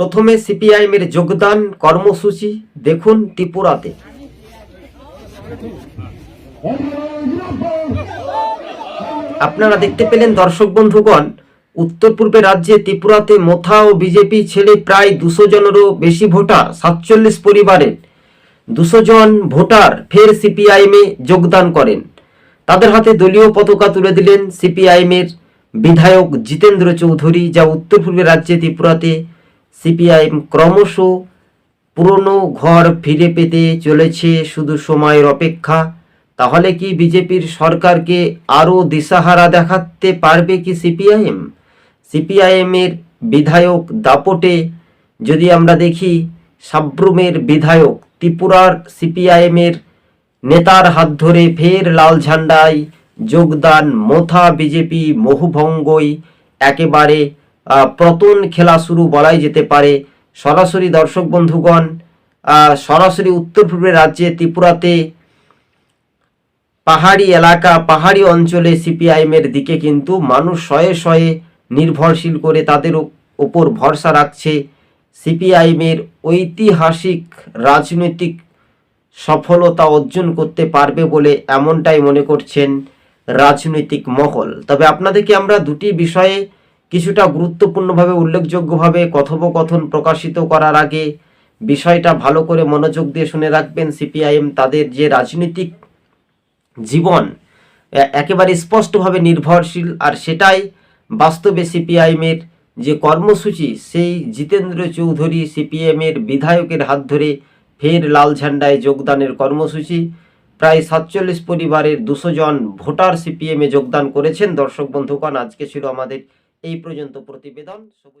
প্রথমে সিপিআইএম এর যোগদান কর্মসূচি, দেখুন ত্রিপুরাতে। আপনারা দেখতে পেলেন দর্শক বন্ধুগণ, উত্তর পূর্বে রাজ্যে ত্রিপুরাতে মোথা ও বিজেপি ছেড়ে প্রায় দুশো জনেরও বেশি ভোটার, সাতচল্লিশ পরিবারের দুশো জন ভোটার ফের সিপিআইএমে যোগদান করেন। তাদের হাতে দলীয় পতাকা তুলে দিলেন সিপিআইএমের বিধায়ক জিতেন্দ্র চৌধুরী, যা উত্তর পূর্বে রাজ্যে ত্রিপুরাতে সিপিআইএম ক্রমশ পুরনো ঘর ফিরে পেতে চলেছে শুধু সময়ের অপেক্ষা। তাহলে কি বিজেপির সরকারকে আরও দিশাহারা দেখাতে পারবে কি সিপিআইএম? সিপিআইএমের বিধায়ক দাপটে যদি আমরা দেখি, সাব্রুমের বিধায়ক ত্রিপুরার সিপিআইএমের নেতার হাত ধরে ফের লাল ঝান্ডায় যোগদান, মোথা বিজেপি মহুভঙ্গই একেবারে প্রতন খেলা শুরু বলাই যেতে পারে। সরাসরি দর্শক বন্ধুগণ সরাসরি উত্তর পূর্বের রাজ্যে ত্রিপুরাতে পাহাড়ি এলাকা, পাহাড়ি অঞ্চলে সিপিআইএম এর দিকে কিন্তু মানুষ শয়ে শয়ে নির্ভরশীল করে তাদের ওপর ভরসা রাখছে। সিপিআইএম এর ঐতিহাসিক রাজনৈতিক সফলতা অর্জন করতে পারবে বলে এমনটাই মনে করছেন রাজনৈতিক মহল। তবে আপনাদেরকে আমরা দুটি বিষয়ে কিছুটা গুরুত্বপূর্ণভাবে, উল্লেখযোগ্যভাবে কথোপকথন প্রকাশিত করার আগে বিষয়টা ভালো করে মনোযোগ দিয়ে শুনে রাখবেন সিপিআইএম। তাদের যে রাজনৈতিক জীবন একেবারে স্পষ্টভাবে নির্ভরশীল। আর সেটাই বাস্তবে সিপিআইএমের যে কর্মসূচি, সেই জিতেন্দ্র চৌধুরী সিপিএমের বিধায়কের হাত ধরে ফের লাল ঝান্ডায় যোগদানের কর্মসূচি। প্রায় সাতচল্লিশ পরিবারের দুশো জন ভোটার সিপিএমে যোগদান করেছেন। দর্শক বন্ধুগণ, আজকে ছিল আমাদের এই পর্যন্ত প্রতিবেদন। সবুজ